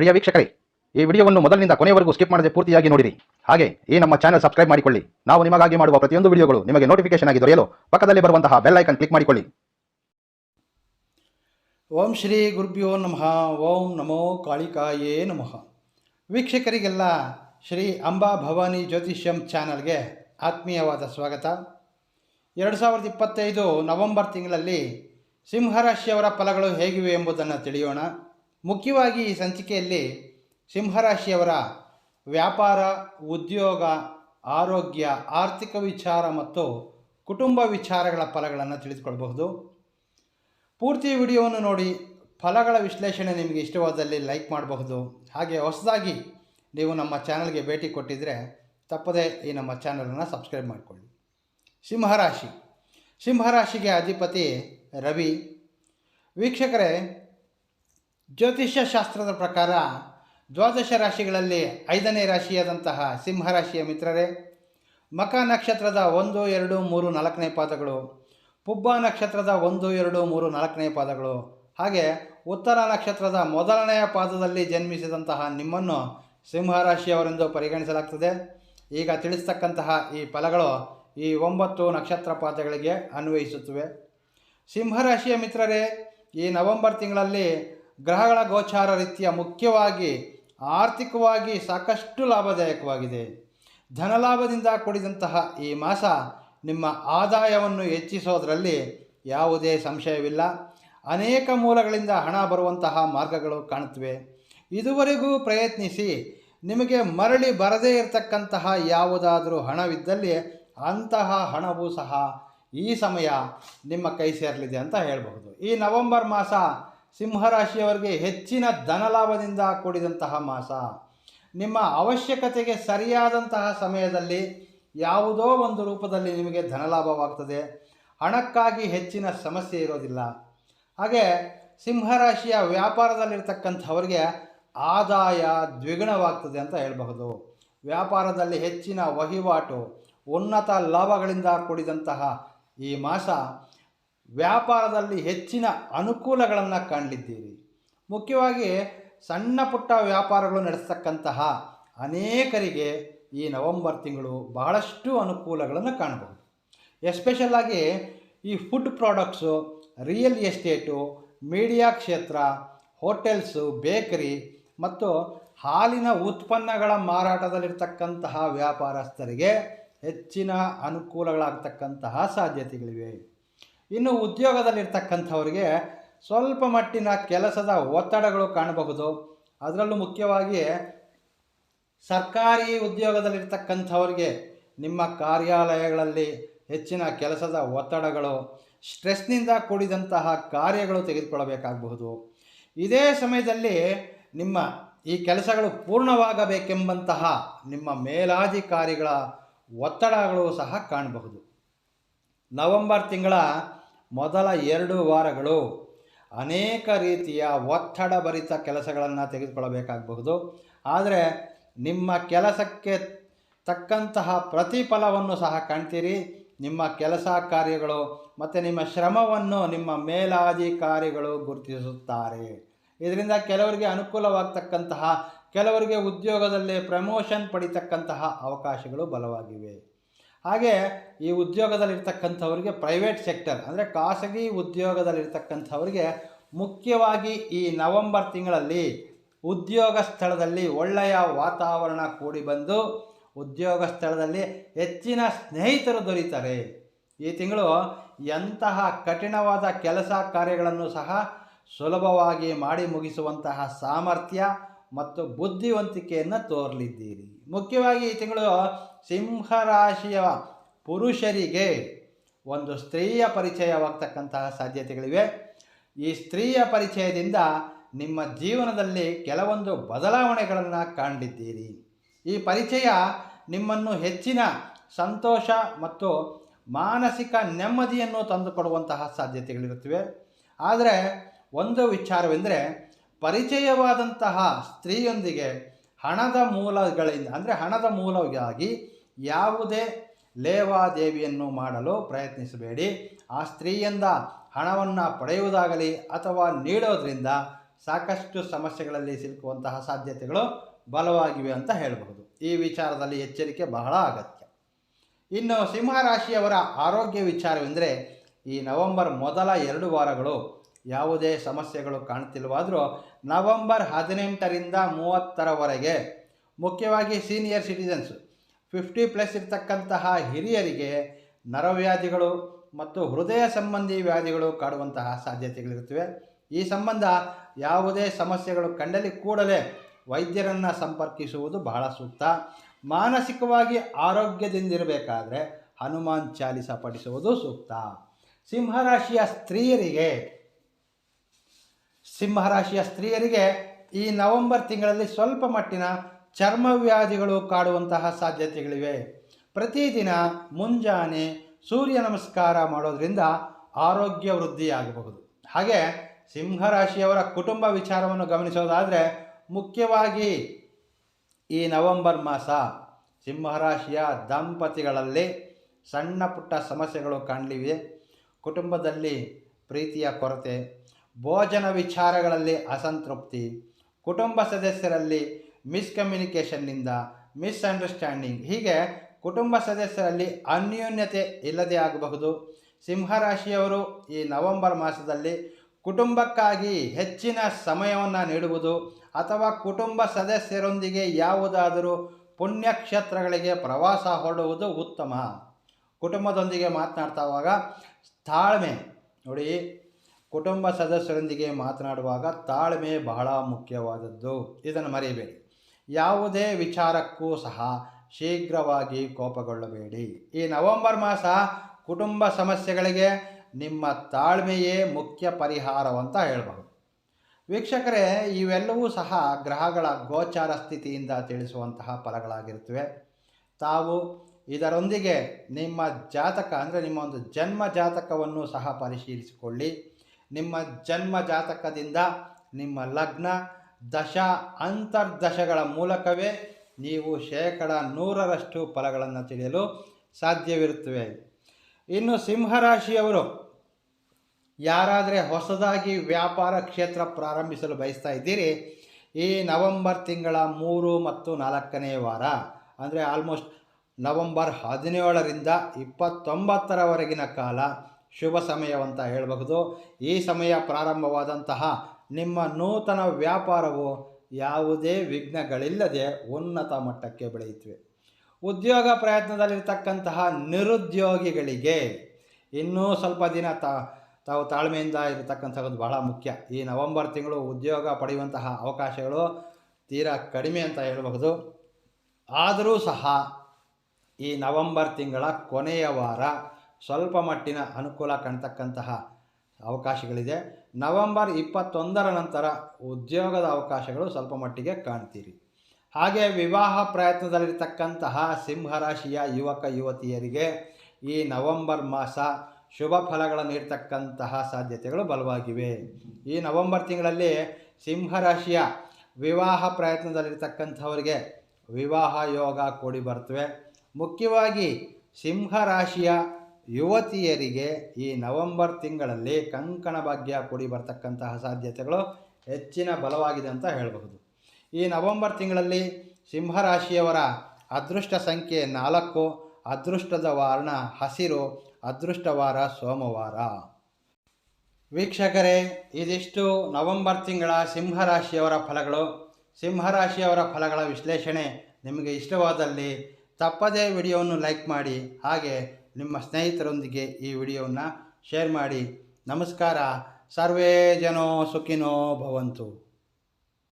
ಪ್ರಿಯ ವೀಕ್ಷಕರೇ, ಈ ವಿಡಿಯೋವನ್ನು ಮೊದಲಿನಿಂದ ಕೊನೆಯವರೆಗೂ ಸ್ಕಿಪ್ ಮಾಡದೆ ಪೂರ್ತಿಯಾಗಿ ನೋಡಿರಿ. ಹಾಗೆ ಈ ನಮ್ಮ ಚಾನಲ್ ಸಬ್ಸ್ಕ್ರೈಬ್ ಮಾಡಿಕೊಳ್ಳಿ. ನಾವು ನಿಮಗಾಗಿ ಮಾಡುವ ಪ್ರತಿಯೊಂದು ವಿಡಿಯೋಗಳು ನಿಮಗೆ ನೋಟಿಫಿಕೇಶನ್ ಆಗಿ ದೊರೆಯಲು ಪಕ್ಕದಲ್ಲಿ ಬರುವಂತಹ ಬೆಲ್ ಐಕನ್ ಕ್ಲಿಕ್ ಮಾಡಿಕೊಳ್ಳಿ. ಓಂ ಶ್ರೀ ಗುರುಭ್ಯೋ ನಮಃ. ಓಂ ನಮೋ ಕಾಳಿಕಾಯೇ ನಮಃ. ವೀಕ್ಷಕರಿಗೆಲ್ಲ ಶ್ರೀ ಅಂಬಾ ಭವಾನಿ ಜ್ಯೋತಿಷ್ಯಂ ಚಾನಲ್ಗೆ ಆತ್ಮೀಯವಾದ ಸ್ವಾಗತ. ಎರಡು ಸಾವಿರದ ಇಪ್ಪತ್ತೈದು ನವೆಂಬರ್ ತಿಂಗಳಲ್ಲಿ ಸಿಂಹರಾಶಿಯವರ ಫಲಗಳು ಹೇಗಿವೆ ಎಂಬುದನ್ನು ತಿಳಿಯೋಣ. ಮುಖ್ಯವಾಗಿ ಈ ಸಂಚಿಕೆಯಲ್ಲಿ ಸಿಂಹರಾಶಿಯವರ ವ್ಯಾಪಾರ, ಉದ್ಯೋಗ, ಆರೋಗ್ಯ, ಆರ್ಥಿಕ ವಿಚಾರ ಮತ್ತು ಕುಟುಂಬ ವಿಚಾರಗಳ ಫಲಗಳನ್ನು ತಿಳಿದುಕೊಳ್ಬಹುದು. ಪೂರ್ತಿ ವಿಡಿಯೋವನ್ನು ನೋಡಿ ಫಲಗಳ ವಿಶ್ಲೇಷಣೆ ನಿಮಗೆ ಇಷ್ಟವಾದಲ್ಲಿ ಲೈಕ್ ಮಾಡಬಹುದು. ಹಾಗೆ ಹೊಸದಾಗಿ ನೀವು ನಮ್ಮ ಚಾನಲ್ಗೆ ಭೇಟಿ ಕೊಟ್ಟಿದ್ದರೆ ತಪ್ಪದೇ ಈ ನಮ್ಮ ಚಾನಲನ್ನು ಸಬ್ಸ್ಕ್ರೈಬ್ ಮಾಡಿಕೊಳ್ಳಿ. ಸಿಂಹರಾಶಿ. ಸಿಂಹರಾಶಿಗೆ ಅಧಿಪತಿ ರವಿ. ವೀಕ್ಷಕರೇ ಜ್ಯೋತಿಷ್ಯ ಶಾಸ್ತ್ರದ ಪ್ರಕಾರ ದ್ವಾದಶ ರಾಶಿಗಳಲ್ಲಿ ಐದನೇ ರಾಶಿಯಾದಂತಹ ಸಿಂಹರಾಶಿಯ ಮಿತ್ರರೇ, ಮಕ ನಕ್ಷತ್ರದ ಒಂದು, ಎರಡು, ಮೂರು, ನಾಲ್ಕನೇ ಪಾದಗಳು, ಪುಬ್ಬ ನಕ್ಷತ್ರದ ಒಂದು, ಎರಡು, ಮೂರು, ನಾಲ್ಕನೇ ಪಾದಗಳು, ಹಾಗೆ ಉತ್ತರ ನಕ್ಷತ್ರದ ಮೊದಲನೆಯ ಪಾದದಲ್ಲಿ ಜನ್ಮಿಸಿದಂತಹ ನಿಮ್ಮನ್ನು ಸಿಂಹರಾಶಿಯವರೆಂದು ಪರಿಗಣಿಸಲಾಗ್ತದೆ. ಈಗ ತಿಳಿಸ್ತಕ್ಕಂತಹ ಈ ಫಲಗಳು ಈ ಒಂಬತ್ತು ನಕ್ಷತ್ರ ಪಾದಗಳಿಗೆ ಅನ್ವಯಿಸುತ್ತವೆ. ಸಿಂಹರಾಶಿಯ ಮಿತ್ರರೇ, ಈ ನವೆಂಬರ್ ತಿಂಗಳಲ್ಲಿ ಗ್ರಹಗಳ ಗೋಚಾರ ರೀತಿಯ ಮುಖ್ಯವಾಗಿ ಆರ್ಥಿಕವಾಗಿ ಸಾಕಷ್ಟು ಲಾಭದಾಯಕವಾಗಿದೆ. ಧನಲಾಭದಿಂದ ಕೂಡಿದಂತಹ ಈ ಮಾಸ ನಿಮ್ಮ ಆದಾಯವನ್ನು ಹೆಚ್ಚಿಸೋದರಲ್ಲಿ ಯಾವುದೇ ಸಂಶಯವಿಲ್ಲ. ಅನೇಕ ಮೂಲಗಳಿಂದ ಹಣ ಬರುವಂತಹ ಮಾರ್ಗಗಳು ಕಾಣುತ್ತವೆ. ಇದುವರೆಗೂ ಪ್ರಯತ್ನಿಸಿ ನಿಮಗೆ ಮರಳಿ ಬರದೇ ಇರತಕ್ಕಂತಹ ಯಾವುದಾದರೂ ಹಣವಿದ್ದಲ್ಲಿ ಅಂತಹ ಹಣವೂ ಸಹ ಈ ಸಮಯ ನಿಮ್ಮ ಕೈ ಸೇರಲಿದೆ ಅಂತ ಹೇಳಬಹುದು. ಈ ನವೆಂಬರ್ ಮಾಸ ಸಿಂಹರಾಶಿಯವರಿಗೆ ಹೆಚ್ಚಿನ ಧನಲಾಭದಿಂದ ಕೂಡಿದಂತಹ ಮಾಸ. ನಿಮ್ಮ ಅವಶ್ಯಕತೆಗೆ ಸರಿಯಾದಂತಹ ಸಮಯದಲ್ಲಿ ಯಾವುದೋ ಒಂದು ರೂಪದಲ್ಲಿ ನಿಮಗೆ ಧನಲಾಭವಾಗ್ತದೆ. ಹಣಕ್ಕಾಗಿ ಹೆಚ್ಚಿನ ಸಮಸ್ಯೆ ಇರೋದಿಲ್ಲ. ಹಾಗೆ ಸಿಂಹರಾಶಿಯ ವ್ಯಾಪಾರದಲ್ಲಿರ್ತಕ್ಕಂಥವ್ರಿಗೆ ಆದಾಯ ದ್ವಿಗುಣವಾಗ್ತದೆ ಅಂತ ಹೇಳಬಹುದು. ವ್ಯಾಪಾರದಲ್ಲಿ ಹೆಚ್ಚಿನ ವಹಿವಾಟು, ಉನ್ನತ ಲಾಭಗಳಿಂದ ಕೂಡಿದಂತಹ ಈ ಮಾಸ ವ್ಯಾಪಾರದಲ್ಲಿ ಹೆಚ್ಚಿನ ಅನುಕೂಲಗಳನ್ನು ಕಾಣಲಿದ್ದೀರಿ ಮುಖ್ಯವಾಗಿ ಸಣ್ಣ ಪುಟ್ಟ ವ್ಯಾಪಾರಗಳು ನಡೆಸ್ತಕ್ಕಂತಹ ಅನೇಕರಿಗೆ ಈ ನವೆಂಬರ್ ತಿಂಗಳು ಬಹಳಷ್ಟು ಅನುಕೂಲಗಳನ್ನು ಕಾಣಬಹುದು. ಎಸ್ಪೆಷಲ್ಲಾಗಿ ಈ food products, real estate, media ಕ್ಷೇತ್ರ, ಹೋಟೆಲ್ಸು, ಬೇಕರಿ ಮತ್ತು ಹಾಲಿನ ಉತ್ಪನ್ನಗಳ ಮಾರಾಟದಲ್ಲಿರ್ತಕ್ಕಂತಹ ವ್ಯಾಪಾರಸ್ಥರಿಗೆ ಹೆಚ್ಚಿನ ಅನುಕೂಲಗಳಾಗ್ತಕ್ಕಂತಹ ಸಾಧ್ಯತೆಗಳಿವೆ. ಇನ್ನು ಉದ್ಯೋಗದಲ್ಲಿರ್ತಕ್ಕಂಥವ್ರಿಗೆ ಸ್ವಲ್ಪ ಮಟ್ಟಿನ ಕೆಲಸದ ಒತ್ತಡಗಳು ಕಾಣಬಹುದು. ಅದರಲ್ಲೂ ಮುಖ್ಯವಾಗಿ ಸರ್ಕಾರಿ ಉದ್ಯೋಗದಲ್ಲಿರ್ತಕ್ಕಂಥವ್ರಿಗೆ ನಿಮ್ಮ ಕಾರ್ಯಾಲಯಗಳಲ್ಲಿ ಹೆಚ್ಚಿನ ಕೆಲಸದ ಒತ್ತಡಗಳು, ಸ್ಟ್ರೆಸ್ನಿಂದ ಕೂಡಿದಂತಹ ಕಾರ್ಯಗಳು ತೆಗೆದುಕೊಳ್ಳಬೇಕಾಗಬಹುದು. ಇದೇ ಸಮಯದಲ್ಲಿ ನಿಮ್ಮ ಈ ಕೆಲಸಗಳು ಪೂರ್ಣವಾಗಬೇಕೆಂಬಂತಹ ನಿಮ್ಮ ಮೇಲಾಧಿಕಾರಿಗಳ ಒತ್ತಡಗಳು ಸಹ ಕಾಣಬಹುದು. ನವೆಂಬರ್ ತಿಂಗಳ ಮೊದಲ ಎರಡು ವಾರಗಳು ಅನೇಕ ರೀತಿಯ ಒತ್ತಡ ಭರಿತ ಕೆಲಸಗಳನ್ನು ತೆಗೆದುಕೊಳ್ಳಬೇಕಾಗಬಹುದು. ಆದರೆ ನಿಮ್ಮ ಕೆಲಸಕ್ಕೆ ತಕ್ಕಂತಹ ಪ್ರತಿಫಲವನ್ನು ಸಹ ಕಾಣ್ತೀರಿ. ನಿಮ್ಮ ಕೆಲಸ ಕಾರ್ಯಗಳು ಮತ್ತು ನಿಮ್ಮ ಶ್ರಮವನ್ನು ನಿಮ್ಮ ಮೇಲಾಧಿಕಾರಿಗಳು ಗುರುತಿಸುತ್ತಾರೆ. ಇದರಿಂದ ಕೆಲವರಿಗೆ ಅನುಕೂಲವಾಗ್ತಕ್ಕಂತಹ, ಕೆಲವರಿಗೆ ಉದ್ಯೋಗದಲ್ಲಿ ಪ್ರಮೋಷನ್ ಪಡಿತಕ್ಕಂತಹ ಅವಕಾಶಗಳು ಬಲವಾಗಿವೆ. ಹಾಗೆ ಈ ಉದ್ಯೋಗದಲ್ಲಿರ್ತಕ್ಕಂಥವ್ರಿಗೆ ಪ್ರೈವೇಟ್ ಸೆಕ್ಟರ್ ಅಂದರೆ ಖಾಸಗಿ ಉದ್ಯೋಗದಲ್ಲಿರ್ತಕ್ಕಂಥವ್ರಿಗೆ ಮುಖ್ಯವಾಗಿ ಈ ನವೆಂಬರ್ ತಿಂಗಳಲ್ಲಿ ಉದ್ಯೋಗ ಸ್ಥಳದಲ್ಲಿ ಒಳ್ಳೆಯ ವಾತಾವರಣ ಕೂಡಿ ಬಂದು ಉದ್ಯೋಗ ಸ್ಥಳದಲ್ಲಿ ಹೆಚ್ಚಿನ ಸ್ನೇಹಿತರು ದೊರೀತಾರೆ. ಈ ತಿಂಗಳು ಎಂತಹ ಕಠಿಣವಾದ ಕೆಲಸ ಕಾರ್ಯಗಳನ್ನು ಸಹ ಸುಲಭವಾಗಿ ಮಾಡಿ ಮುಗಿಸುವಂತಹ ಸಾಮರ್ಥ್ಯ ಮತ್ತು ಬುದ್ಧಿವಂತಿಕೆಯನ್ನು ತೋರಲಿದ್ದೀರಿ. ಮುಖ್ಯವಾಗಿ ಈ ತಿಂಗಳು ಸಿಂಹರಾಶಿಯ ಪುರುಷರಿಗೆ ಒಂದು ಸ್ತ್ರೀಯ ಪರಿಚಯವಾಗ್ತಕ್ಕಂತಹ ಸಾಧ್ಯತೆಗಳಿವೆ. ಈ ಸ್ತ್ರೀಯ ಪರಿಚಯದಿಂದ ನಿಮ್ಮ ಜೀವನದಲ್ಲಿ ಕೆಲವೊಂದು ಬದಲಾವಣೆಗಳನ್ನು ಕಾಣಲಿದ್ದೀರಿ. ಈ ಪರಿಚಯ ನಿಮ್ಮನ್ನು ಹೆಚ್ಚಿನ ಸಂತೋಷ ಮತ್ತು ಮಾನಸಿಕ ನೆಮ್ಮದಿಯನ್ನು ತಂದುಕೊಡುವಂತಹ ಸಾಧ್ಯತೆಗಳಿರುತ್ತವೆ. ಆದರೆ ಒಂದು ವಿಚಾರವೆಂದರೆ ಪರಿಚಯವಾದಂತಹ ಸ್ತ್ರೀಯೊಂದಿಗೆ ಹಣದ ಮೂಲಗಳಿಂದ, ಅಂದರೆ ಹಣದ ಮೂಲವಾಗಿ ಯಾವುದೇ ಲೇವಾದೇವಿಯನ್ನು ಮಾಡಲು ಪ್ರಯತ್ನಿಸಬೇಡಿ. ಆ ಸ್ತ್ರೀಯಿಂದ ಹಣವನ್ನು ಪಡೆಯುವುದಾಗಲಿ ಅಥವಾ ನೀಡೋದ್ರಿಂದ ಸಾಕಷ್ಟು ಸಮಸ್ಯೆಗಳಲ್ಲಿ ಸಿಲುಕುವಂತಹ ಸಾಧ್ಯತೆಗಳು ಬಲವಾಗಿವೆ ಅಂತ ಹೇಳಬಹುದು. ಈ ವಿಚಾರದಲ್ಲಿ ಎಚ್ಚರಿಕೆ ಬಹಳ ಅಗತ್ಯ. ಇನ್ನು ಸಿಂಹರಾಶಿಯವರ ಆರೋಗ್ಯ ವಿಚಾರವೆಂದರೆ, ಈ ನವೆಂಬರ್ ಮೊದಲ ಎರಡು ವಾರಗಳು ಯಾವುದೇ ಸಮಸ್ಯೆಗಳು ಕಾಣ್ತಿಲ್ವಾದರೂ ನವೆಂಬರ್ ಹದಿನೆಂಟರಿಂದ ಮೂವತ್ತರವರೆಗೆ, ಮುಖ್ಯವಾಗಿ ಸೀನಿಯರ್ ಸಿಟಿಜನ್ಸ್ ಫಿಫ್ಟಿ ಪ್ಲಸ್ ಇರತಕ್ಕಂತಹ ಹಿರಿಯರಿಗೆ ನರವ್ಯಾಧಿಗಳು ಮತ್ತು ಹೃದಯ ಸಂಬಂಧಿ ವ್ಯಾಧಿಗಳು ಕಾಡುವಂತಹ ಸಾಧ್ಯತೆಗಳಿರುತ್ತವೆ. ಈ ಸಂಬಂಧ ಯಾವುದೇ ಸಮಸ್ಯೆಗಳು ಕಂಡಲ್ಲಿ ಕೂಡಲೇ ವೈದ್ಯರನ್ನು ಸಂಪರ್ಕಿಸುವುದು ಬಹಳ ಸೂಕ್ತ. ಮಾನಸಿಕವಾಗಿ ಆರೋಗ್ಯದಿಂದಿರಬೇಕಾದ್ರೆ ಹನುಮಾನ್ ಚಾಲಿಸ ಪಡಿಸುವುದು ಸೂಕ್ತ. ಸಿಂಹರಾಶಿಯ ಸ್ತ್ರೀಯರಿಗೆ ಸಿಂಹರಾಶಿಯ ಸ್ತ್ರೀಯರಿಗೆ ಈ ನವೆಂಬರ್ ತಿಂಗಳಲ್ಲಿ ಸ್ವಲ್ಪ ಮಟ್ಟಿನ ಚರ್ಮವ್ಯಾಧಿಗಳು ಕಾಡುವಂತಹ ಸಾಧ್ಯತೆಗಳಿವೆ. ಪ್ರತಿದಿನ ಮುಂಜಾನೆ ಸೂರ್ಯ ನಮಸ್ಕಾರ ಮಾಡೋದರಿಂದ ಆರೋಗ್ಯ ವೃದ್ಧಿಯಾಗಬಹುದು. ಹಾಗೆ ಸಿಂಹರಾಶಿಯವರ ಕುಟುಂಬ ವಿಚಾರವನ್ನು ಗಮನಿಸೋದಾದರೆ ಮುಖ್ಯವಾಗಿ ಈ ನವೆಂಬರ್ ಮಾಸ ಸಿಂಹರಾಶಿಯ ದಂಪತಿಗಳಲ್ಲಿ ಸಣ್ಣ ಪುಟ್ಟ ಸಮಸ್ಯೆಗಳು ಕಾಣಲಿವೆ. ಕುಟುಂಬದಲ್ಲಿ ಪ್ರೀತಿಯ ಕೊರತೆ ಭೋಜನ ವಿಚಾರಗಳಲ್ಲಿ ಅಸಂತೃಪ್ತಿ, ಕುಟುಂಬ ಸದಸ್ಯರಲ್ಲಿ ಮಿಸ್ಕಮ್ಯುನಿಕೇಷನ್ನಿಂದ ಮಿಸ್ಅಂಡರ್ಸ್ಟ್ಯಾಂಡಿಂಗ್. ಹೀಗೆ ಕುಟುಂಬ ಸದಸ್ಯರಲ್ಲಿ ಅನ್ಯೋನ್ಯತೆ ಇಲ್ಲದೆ ಆಗಬಹುದು. ಸಿಂಹರಾಶಿಯವರು ಈ ನವೆಂಬರ್ ಮಾಸದಲ್ಲಿ ಕುಟುಂಬಕ್ಕಾಗಿ ಹೆಚ್ಚಿನ ಸಮಯವನ್ನು ನೀಡುವುದು ಅಥವಾ ಕುಟುಂಬ ಸದಸ್ಯರೊಂದಿಗೆ ಯಾವುದಾದರೂ ಪುಣ್ಯಕ್ಷೇತ್ರಗಳಿಗೆ ಪ್ರವಾಸ ಹೊರಡುವುದು ಉತ್ತಮ. ಕುಟುಂಬದೊಂದಿಗೆ ಮಾತನಾಡ್ತಾವಾಗ ತಾಳ್ಮೆ. ನೋಡಿ ಕುಟುಂಬ ಸದಸ್ಯರೊಂದಿಗೆ ಮಾತನಾಡುವಾಗ ತಾಳ್ಮೆ ಬಹಳ ಮುಖ್ಯವಾದದ್ದು. ಇದನ್ನು ಮರೆಯಬೇಡಿ. ಯಾವುದೇ ವಿಚಾರಕ್ಕೂ ಸಹ ಶೀಘ್ರವಾಗಿ ಕೋಪಗೊಳ್ಳಬೇಡಿ. ಈ ನವೆಂಬರ್ ಮಾಸ ಕುಟುಂಬ ಸಮಸ್ಯೆಗಳಿಗೆ ನಿಮ್ಮ ತಾಳ್ಮೆಯೇ ಮುಖ್ಯ ಪರಿಹಾರವಂತ ಹೇಳಬಹುದು. ವೀಕ್ಷಕರೇ, ಇವೆಲ್ಲವೂ ಸಹ ಗ್ರಹಗಳ ಗೋಚಾರ ಸ್ಥಿತಿಯಿಂದ ತಿಳಿಸುವಂತಹ ಫಲಗಳಾಗಿರುತ್ತವೆ. ತಾವು ಇದರೊಂದಿಗೆ ನಿಮ್ಮ ಜಾತಕ, ಅಂದರೆ ನಿಮ್ಮ ಒಂದು ಜನ್ಮ ಜಾತಕವನ್ನು ಸಹ ಪರಿಶೀಲಿಸಿಕೊಳ್ಳಿ. ನಿಮ್ಮ ಜನ್ಮ ಜಾತಕದಿಂದ ನಿಮ್ಮ ಲಗ್ನ ದಶ ಅಂತರ್ದಶಗಳ ಮೂಲಕವೇ ನೀವು ಶೇಕಡ ನೂರರಷ್ಟು ಫಲಗಳನ್ನು ತಿಳಿಯಲು ಸಾಧ್ಯವಿರುತ್ತವೆ. ಇನ್ನು ಸಿಂಹರಾಶಿಯವರು, ಯಾರಾದರೆ ಹೊಸದಾಗಿ ವ್ಯಾಪಾರ ಕ್ಷೇತ್ರ ಪ್ರಾರಂಭಿಸಲು ಬಯಸ್ತಾ ಇದ್ದೀರಿ, ಈ ನವೆಂಬರ್ ತಿಂಗಳ ಮೂರು ಮತ್ತು ನಾಲ್ಕನೇ ವಾರ, ಅಂದರೆ ಆಲ್ಮೋಸ್ಟ್ ನವೆಂಬರ್ ಹದಿನೇಳರಿಂದ ಇಪ್ಪತ್ತೊಂಬತ್ತರವರೆಗಿನ ಕಾಲ ಶುಭ ಸಮಯವಂತ ಹೇಳಬಹುದು. ಈ ಸಮಯ ಪ್ರಾರಂಭವಾದಂತಹ ನಿಮ್ಮ ನೂತನ ವ್ಯಾಪಾರವು ಯಾವುದೇ ವಿಘ್ನಗಳಿಲ್ಲದೆ ಉನ್ನತ ಮಟ್ಟಕ್ಕೆ ಬೆಳೆಯುತ್ತವೆ. ಉದ್ಯೋಗ ಪ್ರಯತ್ನದಲ್ಲಿರ್ತಕ್ಕಂತಹ ನಿರುದ್ಯೋಗಿಗಳಿಗೆ ಇನ್ನೂ ಸ್ವಲ್ಪ ದಿನ ತಾ, ತಾವು ತಾಳ್ಮೆಯಿಂದ ಇರತಕ್ಕಂಥದ್ದು ಬಹಳ ಮುಖ್ಯ. ಈ ನವೆಂಬರ್ ತಿಂಗಳು ಉದ್ಯೋಗ ಪಡೆಯುವಂತಹ ಅವಕಾಶಗಳು ತೀರಾ ಕಡಿಮೆ ಅಂತ ಹೇಳಬಹುದು. ಆದರೂ ಸಹ ಈ ನವೆಂಬರ್ ತಿಂಗಳ ಕೊನೆಯ ವಾರ ಸ್ವಲ್ಪ ಮಟ್ಟಿನ ಅನುಕೂಲ ಕಾಣ್ತಕ್ಕಂತಹ ಅವಕಾಶಗಳಿದೆ. ನವೆಂಬರ್ ಇಪ್ಪತ್ತೊಂದರ ನಂತರ ಉದ್ಯೋಗದ ಅವಕಾಶಗಳು ಸ್ವಲ್ಪ ಮಟ್ಟಿಗೆ ಕಾಣ್ತೀರಿ. ಹಾಗೆ ವಿವಾಹ ಪ್ರಯತ್ನದಲ್ಲಿರ್ತಕ್ಕಂತಹ ಸಿಂಹರಾಶಿಯ ಯುವಕ ಯುವತಿಯರಿಗೆ ಈ ನವೆಂಬರ್ ಮಾಸ ಶುಭ ಫಲಗಳನ್ನು ನೀಡ್ತಕ್ಕಂತಹ ಸಾಧ್ಯತೆಗಳು ಬಲವಾಗಿವೆ. ಈ ನವೆಂಬರ್ ತಿಂಗಳಲ್ಲಿ ಸಿಂಹರಾಶಿಯ ವಿವಾಹ ಪ್ರಯತ್ನದಲ್ಲಿರ್ತಕ್ಕಂಥವರಿಗೆ ವಿವಾಹ ಯೋಗ ಕೂಡಿ ಬರ್ತವೆ ಮುಖ್ಯವಾಗಿ ಸಿಂಹರಾಶಿಯ ಯುವತಿಯರಿಗೆ ಈ ನವೆಂಬರ್ ತಿಂಗಳಲ್ಲಿ ಕಂಕಣ ಭಾಗ್ಯ ಕೂಡಿ ಬರ್ತಕ್ಕಂತಹ ಸಾಧ್ಯತೆಗಳು ಹೆಚ್ಚಿನ ಬಲವಾಗಿದೆ ಅಂತ ಹೇಳಬಹುದು. ಈ ನವೆಂಬರ್ ತಿಂಗಳಲ್ಲಿ ಸಿಂಹರಾಶಿಯವರ ಅದೃಷ್ಟ ಸಂಖ್ಯೆ ನಾಲ್ಕು, ಅದೃಷ್ಟದ ವಾರಣ ಹಸಿರು, ಅದೃಷ್ಟವಾರ ಸೋಮವಾರ. ವೀಕ್ಷಕರೇ, ಇದಿಷ್ಟು ನವೆಂಬರ್ ತಿಂಗಳ ಸಿಂಹರಾಶಿಯವರ ಫಲಗಳು. ಸಿಂಹರಾಶಿಯವರ ಫಲಗಳ ವಿಶ್ಲೇಷಣೆ ನಿಮಗೆ ಇಷ್ಟವಾದಲ್ಲಿ ತಪ್ಪದೇ ವಿಡಿಯೋವನ್ನು ಲೈಕ್ ಮಾಡಿ, ಹಾಗೆ ನಿಮ್ಮ ಸ್ನೇಹಿತರೊಂದಿಗೆ ಈ ವಿಡಿಯೋವನ್ನು ಶೇರ್ ಮಾಡಿ. ನಮಸ್ಕಾರ. ಸರ್ವೇ ಜನೋ ಸುಖಿನೋ ಭವಂತು.